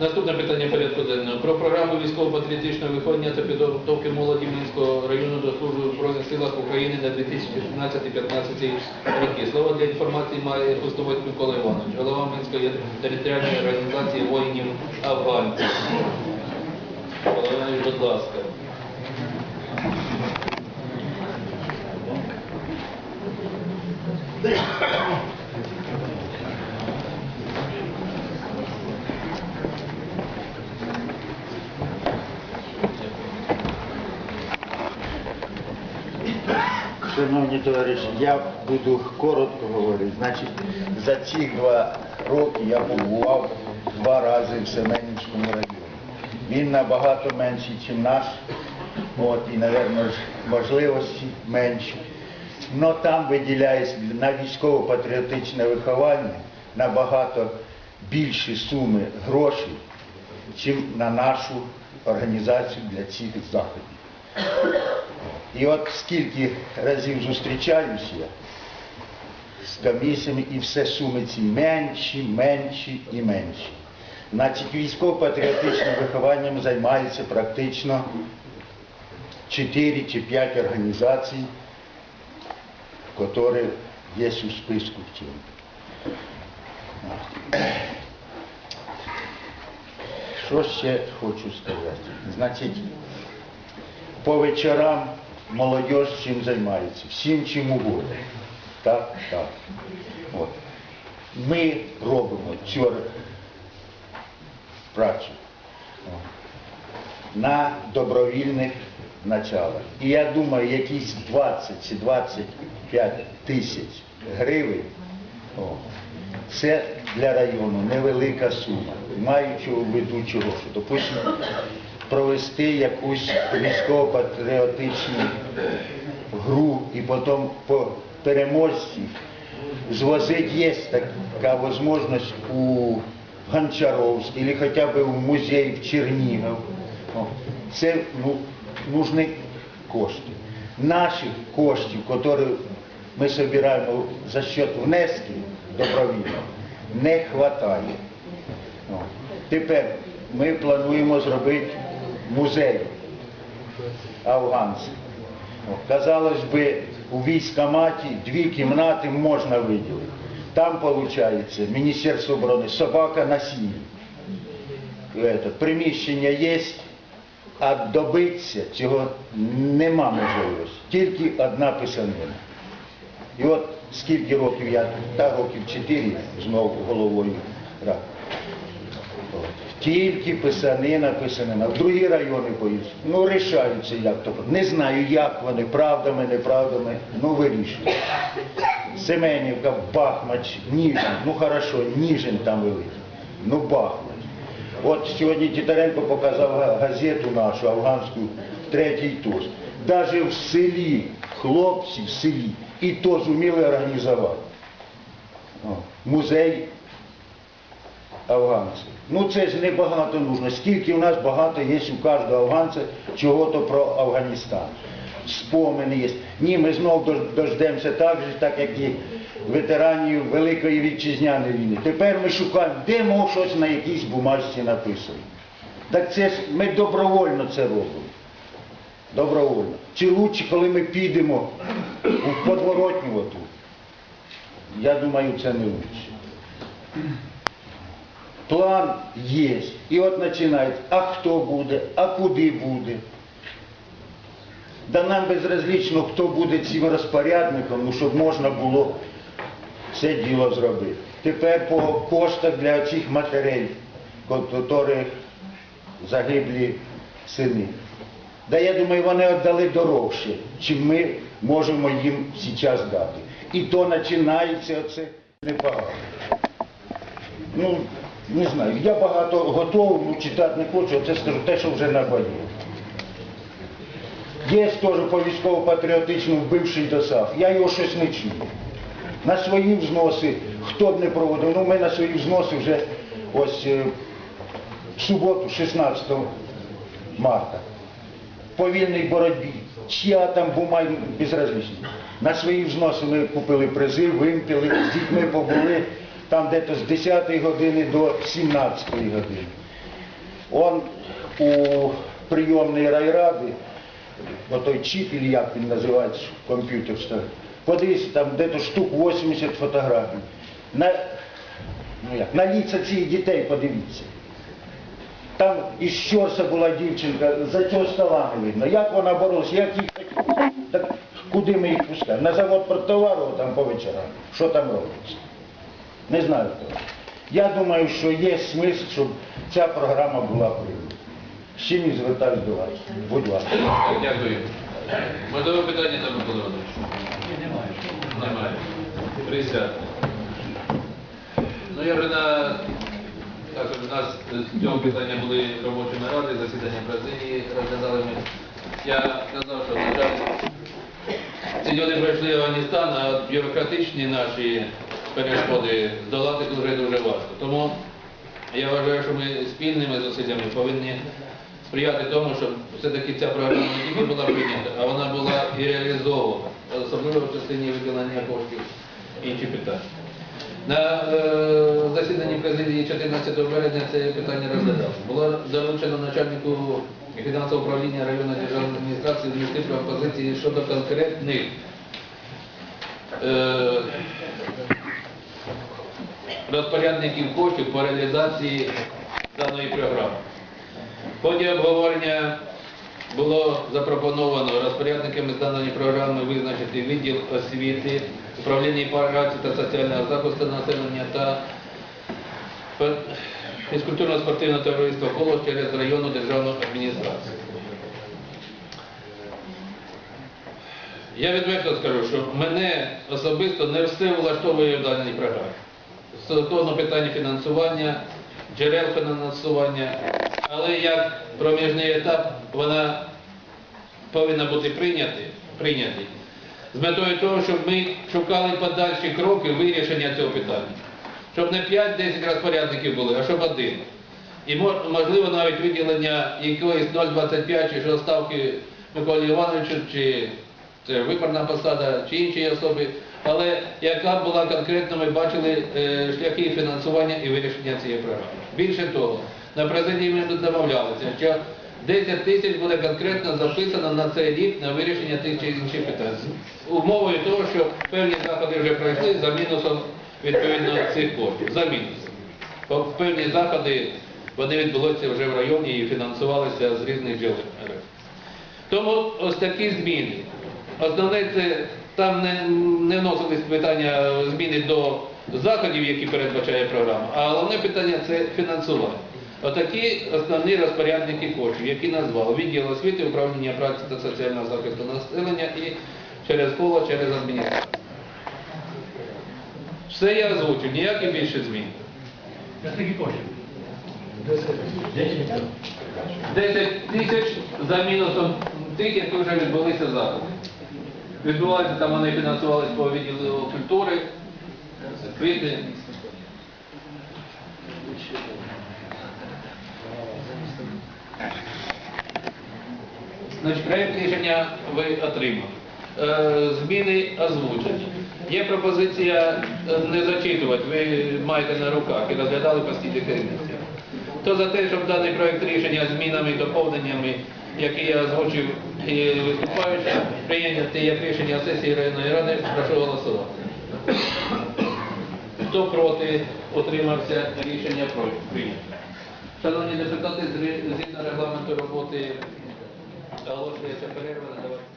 Наступне питання порядку денного. Про програму військово-патріотичного виховання та підготовки молоді Мінського району до служби в Збройних силах України на 2015-2015 роки. Слово для інформації має Пустовець Микола Іванович, голова Мінської територіальної організації воїнів афганців. Будь ласка. Шановні товариші, я буду коротко говорити. Значить, за ці два роки я побував два рази в Семенівському районі. Він набагато менший, ніж наш, от, і, мабуть, можливості менші. Но там виділяється на військово-патріотичне виховання набагато більші суми грошей, ніж на нашу організацію для цих заходів. І от скільки разів зустрічаюся з комісіями, і все суми ці менші, менші і менші. Значить, військово-патріотичним вихованням займається практично 4 чи 5 організацій, які є у списку в цьому. Що ще хочу сказати? Значить, по вечорам молодь чим займається, всім чим угодно. Так, так. От. Ми робимо цю працю на добровільних началах. І я думаю, якісь 20 чи 25 тисяч гривень о, це для району невелика сума, маючи у виду чого, допустимо, провести якусь військово-патріотичну гру і потім по переможці звозити є така можливість у Гончаровськ або хоча б в музей в Чернігів. Це ну, нужні кошти. Наших коштів, які ми збираємо за счет внесків добровільно, не вистачає. Тепер ми плануємо зробити музей афганців. О, Казалось би, у військкоматі дві кімнати можна виділити. Там, виходить, Міністерство оборони, собака на сіні. Приміщення є, а добитися цього нема можливості. Тільки одна писанина. І от скільки років я, та років чотири знову головою рад. Тільки писанина, писанина. В другі райони поїдуть. Ну, рішаються як то. Не знаю, як вони, правдами, неправдами, ну вирішують. Семенівка, Бахмач, Ніжин. Ну хорошо, Ніжин там великий. Ну Бахмач. От сьогодні Тітаренко показав газету нашу, афганську, третій тост. Даже в селі, хлопці в селі, і то зуміли організувати. Музей афганців. Ну це ж небагато нужно. Скільки у нас багато є у кожного афганця чого-то про Афганістан. Спомини є. Ні, ми знову дождемося так же, так як і ветеранів Великої вітчизняної війни. Тепер ми шукаємо, де мов щось на якійсь бумажці написано. Так це ж ми добровольно це робимо. Добровольно. Чи лучше, коли ми підемо у подворотню оту? Я думаю, це не лучше. План є. І от починають, а хто буде, а куди буде. Да нам безразлично, хто буде цим розпорядником, ну, щоб можна було це діло зробити. Тепер по коштах для цих матерей, яких загиблі сини. Да я думаю, вони віддали дорожче, чим ми можемо їм зараз дати. І то починається оце непогано. Ну, не знаю, я багато готовий, ну читати не хочу, це скажу те, що вже наболіло. Є теж по військово-патріотичному бивший ДОСАФ, я його щось не чую. На свої взноси, хто б не проводив, ну ми на свої взноси вже ось е, в суботу, 16 марта, по вільній боротьбі, чия там бумага, безразлично. На свої взноси ми купили призи, вимпіли, з дітьми побули, там десь з 10 години до 17 години. Он у прийомної райради, отой чіп, или як він називається, комп'ютер стоїть, подивіться, там десь штук 80 фотографій. На, ну як, на ліца цих дітей подивіться. Там із Щорса була дівчинка, за цього стола не видно. Як вона боролася, як їх так куди ми їх пускаємо? На завод продтовару там по вечорам. Що там робиться? Не знаю хто. Я думаю, що є смисл, щоб ця програма була прийнята. З чим і звертаюсь до вас. Будь ласка. Так, Дякую. Можливо, питання там Микола Іванович? Немає. Немає. Присядьте. Ну я вже на також у нас з цього питання були робочі наради, засідання в Бразилії розглядали ми. Я казав, що на жаль, ці люди пройшли Афганістан, а бюрократичні наші перешкоди здолати дуже-дуже важко. Тому я вважаю, що ми спільними зусиллями повинні сприяти тому, щоб все-таки ця програма не тільки була прийнята, а вона була і реалізована, особливо в частині виконання коштів інші питання. На е, засіданні президії 14 березня це питання розглядалося. Було доручено начальнику фінансового управління районної державної адміністрації внести пропозиції щодо конкретних е, розпорядників коштів по реалізації даної програми. В ході обговорення було запропоновано розпорядниками даної програми визначити відділ освіти, управління праці та соціального захисту населення та фізкультурно-спортивного товариства «Колос» через районну державну адміністрацію. Я відверто скажу, що мене особисто не все влаштовує в даній програмі. Стосовно питання фінансування, джерел фінансування, але як проміжний етап вона повинна бути прийнятий з метою того, щоб ми шукали подальші кроки вирішення цього питання. Щоб не 5-10 розпорядників були, а щоб один. І можливо навіть виділення якоїсь 0,25 чи що ставки Миколі Івановичу, чи це виборна посада, чи іншій особи, але яка була конкретно, ми бачили е, шляхи фінансування і вирішення цієї програми. Більше того, на президії ми тут домовлялися, що 10 тисяч буде конкретно записано на цей рік на вирішення тих чи інших питань. Умовою того, що певні заходи вже пройшли за мінусом відповідно цих коштів. За мінусом. Певні заходи вони відбулися вже в районі і фінансувалися з різних джерел. Тому ось такі зміни. Основне це там не, не вносились питання зміни до заходів, які передбачає програма, а головне питання це фінансування. Отакі основні розпорядники коштів, які назвав відділ освіти, управління праці та соціального захисту населення і через коло, через адміністрацію. Все я озвучив, ніякі більше змін. 10 тисяч за мінусом тих, які вже відбулися заходи. Відбувалися там, вони фінансувалися по відділу культури, квіти. Значить, проєкт рішення ви отримали. Е, Зміни озвучені. Є пропозиція е, не зачитувати, ви маєте на руках і розглядали постійні керівництва. Хто за те, щоб даний проєкт рішення змінами і доповненнями, які я озвучив і виступаючи, прийняти як рішення сесії районної ради, прошу голосувати. Хто проти, отримався рішення прийнято. Шановні депутати, згідно регламенту роботи оголошується перерва на 20 хвилин.